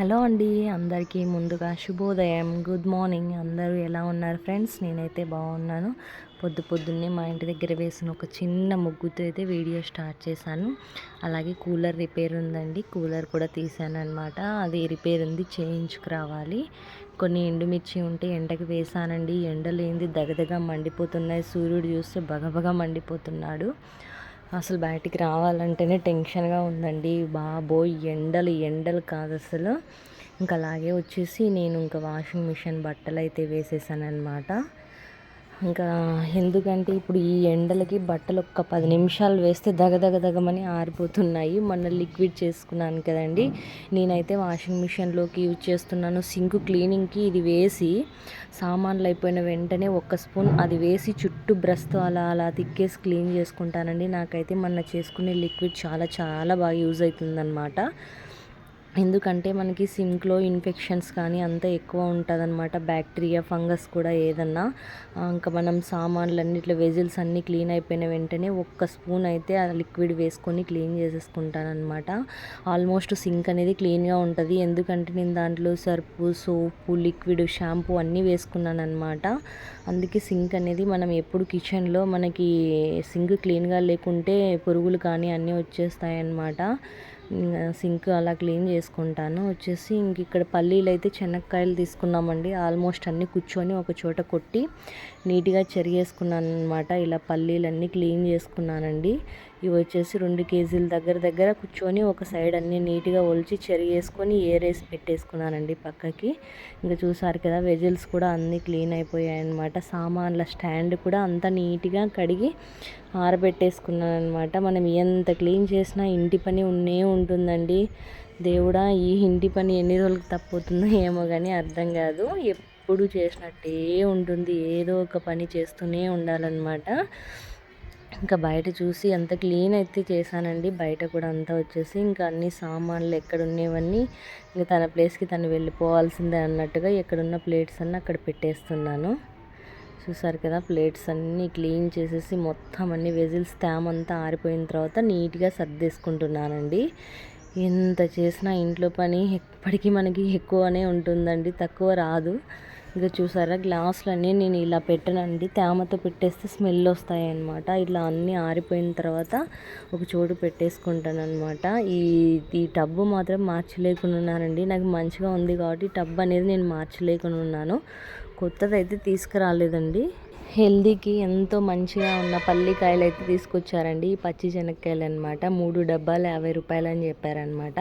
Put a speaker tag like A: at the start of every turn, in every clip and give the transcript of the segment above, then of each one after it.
A: Hello అండి అందరికీ ముందుగా శుభోదయం గుడ్ మార్నింగ్. అందరూ ఎలా ఉన్నారు ఫ్రెండ్స్? నేనైతే బాగున్నాను. పొద్దు పొద్దున్నే మా ఇంటి దగ్గర వేసిన ఒక చిన్న ముగ్గుతో అయితే వీడియో స్టార్ట్ చేశాను. అలాగే కూలర్ రిపేర్ ఉందండి. కూలర్ కూడా తీసాను అనమాట అది రిపేర్ ఉంది చేయించుకురావాలి. కొన్ని ఎండుమిర్చి ఉంటే ఎండకి వేసానండి ఎండలేంది ఏంది దగదగా మండిపోతున్నాయి. సూర్యుడు చూస్తే బగబగా మండిపోతున్నాడు. అసలు బయటికి రావాలంటేనే టెన్షన్గా ఉందండి. బాబోయ్ ఎండలు ఎండలు కాదు అసలు. ఇంకా అలాగే వచ్చేసి నేను ఇంకా వాషింగ్ మిషన్ బట్టలు అయితే వేసేసాను అనమాట ఇంకా ఎందుకంటే ఇప్పుడు ఈ ఎండలకి బట్టలు ఒక్క పది నిమిషాలు వేస్తే దగదగదగమని ఆరిపోతున్నాయి. మొన్న లిక్విడ్ చేసుకున్నాను కదండి. నేనైతే వాషింగ్ మిషన్లోకి యూజ్ చేస్తున్నాను. సింక్ క్లీనింగ్కి ఇది వేసి సామాన్లు అయిపోయిన వెంటనే ఒక్క స్పూన్ అది వేసి చుట్టూ బ్రష్తో అలా అలా తిక్కేసి క్లీన్ చేసుకుంటానండి. నాకైతే మొన్న చేసుకునే లిక్విడ్ చాలా చాలా బాగా యూజ్ అవుతుందన్నమాట. ఎందుకంటే మనకి సింక్లో ఇన్ఫెక్షన్స్ కానీ అంత ఎక్కువ ఉంటుంది అనమాట బ్యాక్టీరియా ఫంగస్ కూడా ఏదన్నా. ఇంకా మనం సామాన్లు అన్నిట్లో వెజిల్స్ అన్నీ క్లీన్ అయిపోయిన వెంటనే ఒక్క స్పూన్ అయితే ఆ లిక్విడ్ వేసుకొని క్లీన్ చేసేసుకుంటానమాట ఆల్మోస్ట్ సింక్ అనేది క్లీన్గా ఉంటుంది. ఎందుకంటే నేను దాంట్లో సర్పు సోపు లిక్విడ్ షాంపూ అన్నీ వేసుకున్నాను అనమాట అందుకే సింక్ అనేది మనం ఎప్పుడు కిచెన్లో మనకి సింక్ క్లీన్గా లేకుంటే పురుగులు కానీ అన్నీ వచ్చేస్తాయి అన్నమాట సింక్ అలా క్లీన్ చేసుకుంటాను. వచ్చేసి ఇంక ఇక్కడ పల్లీలు అయితే చెనక్కాయలు తీసుకున్నామండి. ఆల్మోస్ట్ అన్నీ కూర్చొని ఒక చోట కొట్టి నీట్గా చెరిగేసుకున్నాను అనమాట ఇలా పల్లీలన్నీ క్లీన్ చేసుకున్నానండి. ఇవి వచ్చేసి రెండు కేజీల దగ్గర దగ్గర కూర్చొని ఒక సైడ్ అన్నీ నీట్గా ఒలిచి చెరిగేసుకొని ఏరేసి పెట్టేసుకున్నానండి పక్కకి. ఇంకా చూసారు కదా వెజిల్స్ కూడా అన్నీ క్లీన్ అయిపోయాయి అనమాట సామాన్ల స్టాండ్ కూడా అంతా నీట్గా కడిగి ఆరబెట్టేసుకున్నాను అనమాట మనం ఎంత క్లీన్ చేసినా ఇంటి పని ఉన్నే ఉంటుందండి. దేవుడా ఈ ఇంటి పని ఎన్ని రోజులకు తప్పుతుందో ఏమో కానీ అర్థం కాదు. ఎప్పుడు చేసినట్టే ఉంటుంది. ఏదో ఒక పని చేస్తూనే ఉండాలన్నమాట. ఇంకా బయట చూసి అంత క్లీన్ అయితే చేశానండి. బయట కూడా అంతా వచ్చేసి ఇంకా అన్ని సామాన్లు ఎక్కడ ఉన్నవన్నీ ఇంకా తన ప్లేస్కి తను వెళ్ళిపోవాల్సిందే అన్నట్టుగా ఎక్కడున్న ప్లేట్స్ అన్నీ అక్కడ పెట్టేస్తున్నాను. చూసారు కదా ప్లేట్స్ అన్నీ క్లీన్ చేసేసి మొత్తం అన్ని వెజిల్స్ తేమంతా ఆరిపోయిన తర్వాత నీట్గా సర్దేసుకుంటున్నానండి. ఎంత చేసినా ఇంట్లో పని ఎప్పటికీ మనకి ఎక్కువనే ఉంటుందండి తక్కువ రాదు. ఇంకా చూసారా గ్లాసులన్నీ నేను ఇలా పెట్టనండి. తేమతో పెట్టేస్తే స్మెల్ వస్తాయి అనమాట ఇట్లా అన్నీ ఆరిపోయిన తర్వాత ఒక చోటు పెట్టేసుకుంటాను అనమాట ఈ ఈ టబ్బు మాత్రం మార్చలేకుండా ఉన్నానండి నాకు మంచిగా ఉంది కాబట్టి టబ్ అనేది నేను మార్చలేకుండా ఉన్నాను కొత్తది అయితే తీసుకురాలేదండి. హెల్దీకి ఎంతో మంచిగా ఉన్న పల్లికాయలు అయితే తీసుకొచ్చారండి. ఈ పచ్చి శనక్కాయలు అనమాట మూడు డబ్బాలు యాభై రూపాయలు అని చెప్పారనమాట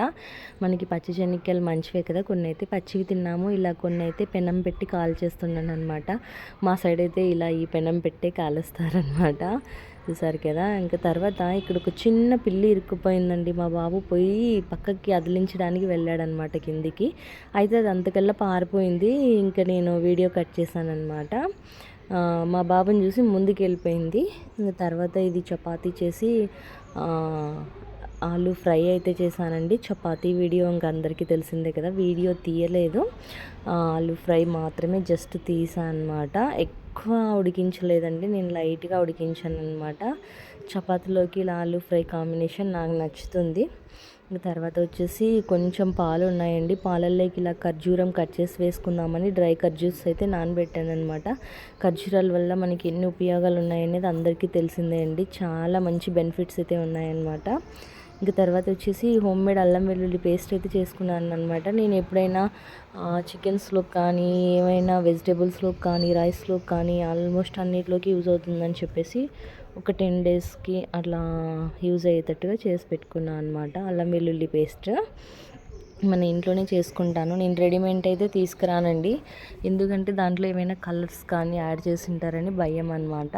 A: మనకి పచ్చి శనక్కాయలు మంచివే కదా. కొన్ని అయితే పచ్చివి తిన్నాము. ఇలా కొన్ని అయితే పెనం పెట్టి కాల్ చేస్తున్నాను అనమాట మా సైడ్ అయితే ఇలా ఈ పెనం పెట్టే కాలుస్తారనమాట చూసారు కదా? ఇంకా తర్వాత ఇక్కడ ఒక చిన్న పిల్లి ఇరుక్కుపోయిందండి. మా బాబు పోయి పక్కకి అదిలించడానికి వెళ్ళాడనమాట కిందికి. అయితే అది అంతకల్లా పారిపోయింది. ఇంకా నేను వీడియో కట్ చేశాను అనమాట మా బాబుని చూసి ముందుకు వెళ్ళిపోయింది ఇంకా తర్వాత ఇది చపాతీ చేసి ఆలు ఫ్రై అయితే చేశానండి. చపాతీ వీడియో ఇంకా అందరికీ తెలిసిందే కదా వీడియో తీయలేదు. ఆలు ఫ్రై మాత్రమే జస్ట్ తీసాను అనమాట ఎక్కువ ఉడికించలేదండి నేను లైట్గా ఉడికించాను అనమాట చపాతీలోకి ఇలా ఆలు ఫ్రై కాంబినేషన్ నాకు నచ్చుతుంది. తర్వాత వచ్చేసి కొంచెం పాలు ఉన్నాయండి. పాలల్లోకి ఇలా ఖర్జూరం కట్ చేసి వేసుకుందామని డ్రై ఖర్జూర్స్ అయితే నానబెట్టాను అనమాట ఖర్జూరాల వల్ల మనకి ఎన్ని ఉపయోగాలు ఉన్నాయనేది అందరికీ తెలిసిందే అండి. చాలా మంచి బెనిఫిట్స్ అయితే ఉన్నాయన్నమాట. ఇంకా తర్వాత వచ్చేసి హోమ్ మేడ్ అల్లం వెల్లుల్లి పేస్ట్ అయితే చేసుకున్నాను అనమాట నేను ఎప్పుడైనా చికెన్స్లో కానీ ఏమైనా వెజిటేబుల్స్లో కానీ రైస్లో కానీ ఆల్మోస్ట్ అన్నిటిలోకి యూజ్ అవుతుందని చెప్పేసి ఒక టెన్ డేస్కి అట్లా యూజ్ అయ్యేటట్టుగా చేసి పెట్టుకున్నాను అనమాట అల్లం వెల్లుల్లి పేస్ట్ మన ఇంట్లోనే చేసుకుంటాను. నేను రెడీమేడ్ అయితే తీసుకురానండి. ఎందుకంటే దాంట్లో ఏమైనా కలర్స్ కానీ యాడ్ చేసి ఉంటారని భయం అనమాట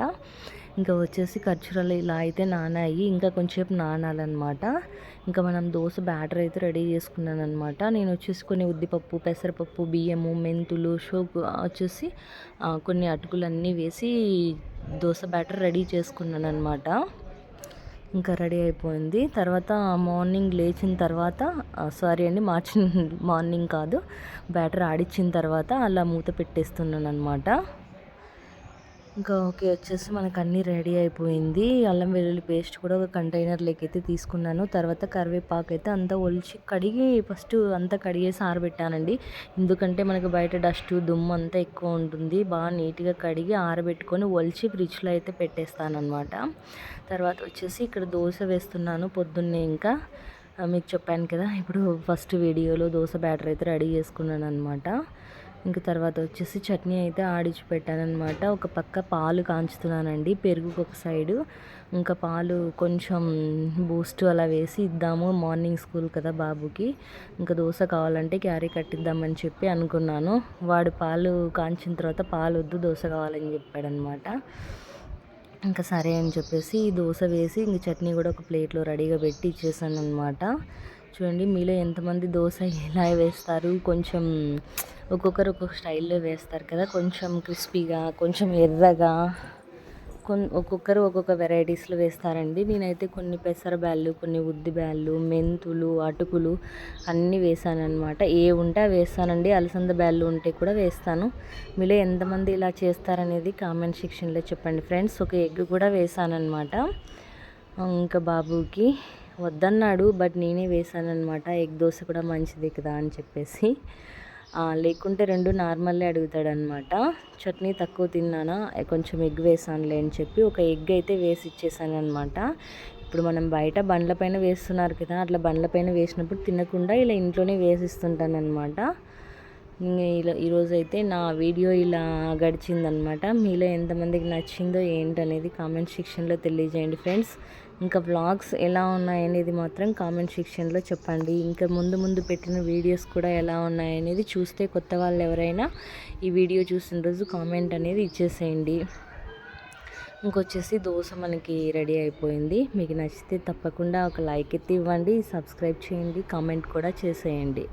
A: ఇంకా వచ్చేసి ఖర్చురాలు ఇలా అయితే నానాయి. ఇంకా కొంచెంసేపు నానాలన్నమాట. ఇంకా మనం దోశ బ్యాటర్ అయితే రెడీ చేసుకున్నాను అనమాట నేను వచ్చేసి కొన్ని ఉద్దిపప్పు పెసరపప్పు బియ్యము మెంతులు షోకు వచ్చేసి కొన్ని అటుకులన్నీ వేసి దోశ బ్యాటర్ రెడీ చేసుకున్నాను అనమాట ఇంకా రెడీ అయిపోయింది. తర్వాత మార్నింగ్ లేచిన తర్వాత సారీ అండి మార్చిన మార్నింగ్ కాదు బ్యాటర్ ఆడిచ్చిన తర్వాత అలా మూత పెట్టేస్తున్నాను అనమాట ఇంకా ఓకే వచ్చేసి మనకు అన్నీ రెడీ అయిపోయింది. అల్లం వెల్లుల్లి పేస్ట్ కూడా ఒక కంటైనర్లోకి అయితే తీసుకున్నాను. తర్వాత కరివేపాకు అయితే అంతా ఒలిచి కడిగి ఫస్ట్ అంతా కడిగేసి ఆరబెట్టానండి. ఎందుకంటే మనకు బయట డస్ట్ దుమ్ము అంతా ఎక్కువ ఉంటుంది. బాగా నీట్గా కడిగి ఆరబెట్టుకొని ఒలిచి ఫ్రిడ్జ్లో అయితే పెట్టేస్తాను అనమాట తర్వాత వచ్చేసి ఇక్కడ దోశ వేస్తున్నాను పొద్దున్నే ఇంకా. మీకు చెప్పాను కదా ఇప్పుడు ఫస్ట్ వీడియోలో దోశ బ్యాటర్ అయితే రెడీ చేసుకున్నాను అనమాట ఇంక తర్వాత వచ్చేసి చట్నీ అయితే ఆడిచి పెట్టానమాట ఒక పక్క పాలు కాంచుతున్నానండి. పెరుగుకు ఒక సైడు. ఇంకా పాలు కొంచెం బూస్ట్ అలా వేసి ఇద్దాము. మార్నింగ్ స్కూల్ కదా బాబుకి. ఇంకా దోశ కావాలంటే క్యారీ కట్టిద్దామని చెప్పి అనుకున్నాను. వాడు పాలు కాంచిన తర్వాత పాలు వద్దు దోశ కావాలని చెప్పాడనమాట ఇంకా సరే అని చెప్పేసి దోశ వేసి ఇంక చట్నీ కూడా ఒక ప్లేట్లో రెడీగా పెట్టి ఇచ్చేసాను అనమాట చూడండి మీలో ఎంతమంది దోశ ఎలా వేస్తారు? కొంచెం ఒక్కొక్కరు ఒక్కొక్క స్టైల్లో వేస్తారు కదా కొంచెం క్రిస్పీగా కొంచెం ఎర్రగా కొన్ ఒక్కొక్కరు ఒక్కొక్క వెరైటీస్లో వేస్తారండి. నేనైతే కొన్ని పెసర బ్యాళ్ళు కొన్ని ఉద్ది బ్యాళ్ళు మెంతులు అటుకులు అన్నీ వేసాను ఏ ఉంటే వేస్తానండి. అలసంద బ్యాళ్ళు ఉంటే కూడా వేస్తాను. మీలో ఎంతమంది ఇలా చేస్తారనేది కామెంట్ సెక్షన్లో చెప్పండి ఫ్రెండ్స్. ఒక ఎగ్ కూడా వేసానమాట ఇంకా బాబుకి వద్దన్నాడు బట్ నేనే వేసాను అనమాట ఎగ్ దోశ కూడా మంచిది కదా అని చెప్పేసి. లేకుంటే రెండు నార్మల్లే అడుగుతాడనమాట చట్నీ తక్కువ తిన్నానా? కొంచెం ఎగ్ వేసానులే అని చెప్పి ఒక ఎగ్ అయితే వేసి ఇచ్చేసాను అనమాట ఇప్పుడు మనం బయట బండ్లపైన వేస్తున్నారు కదా అట్లా బండ్లపైన వేసినప్పుడు తినకుండా ఇలా ఇంట్లోనే వేసిస్తుంటానమాట ఈరోజు అయితే నా వీడియో ఇలా గడిచిందనమాట. మీలో ఎంతమందికి నచ్చిందో ఏంటనేది కామెంట్ సెక్షన్లో తెలియజేయండి ఫ్రెండ్స్. ఇంకా వ్లాగ్స్ ఎలా ఉన్నాయనేది మాత్రం కామెంట్ సెక్షన్లో చెప్పండి. ఇంకా ముందు ముందు పెట్టిన వీడియోస్ కూడా ఎలా ఉన్నాయనేది చూస్తే కొత్త వాళ్ళు ఎవరైనా ఈ వీడియో చూసిన రోజు కామెంట్ అనేది ఇచ్చేసేయండి. ఇంకొచ్చేసి దోశ మనకి రెడీ అయిపోయింది. మీకు నచ్చితే తప్పకుండా ఒక లైక్ ఎత్తి ఇవ్వండి. సబ్స్క్రైబ్ చేయండి. కామెంట్ కూడా చేసేయండి.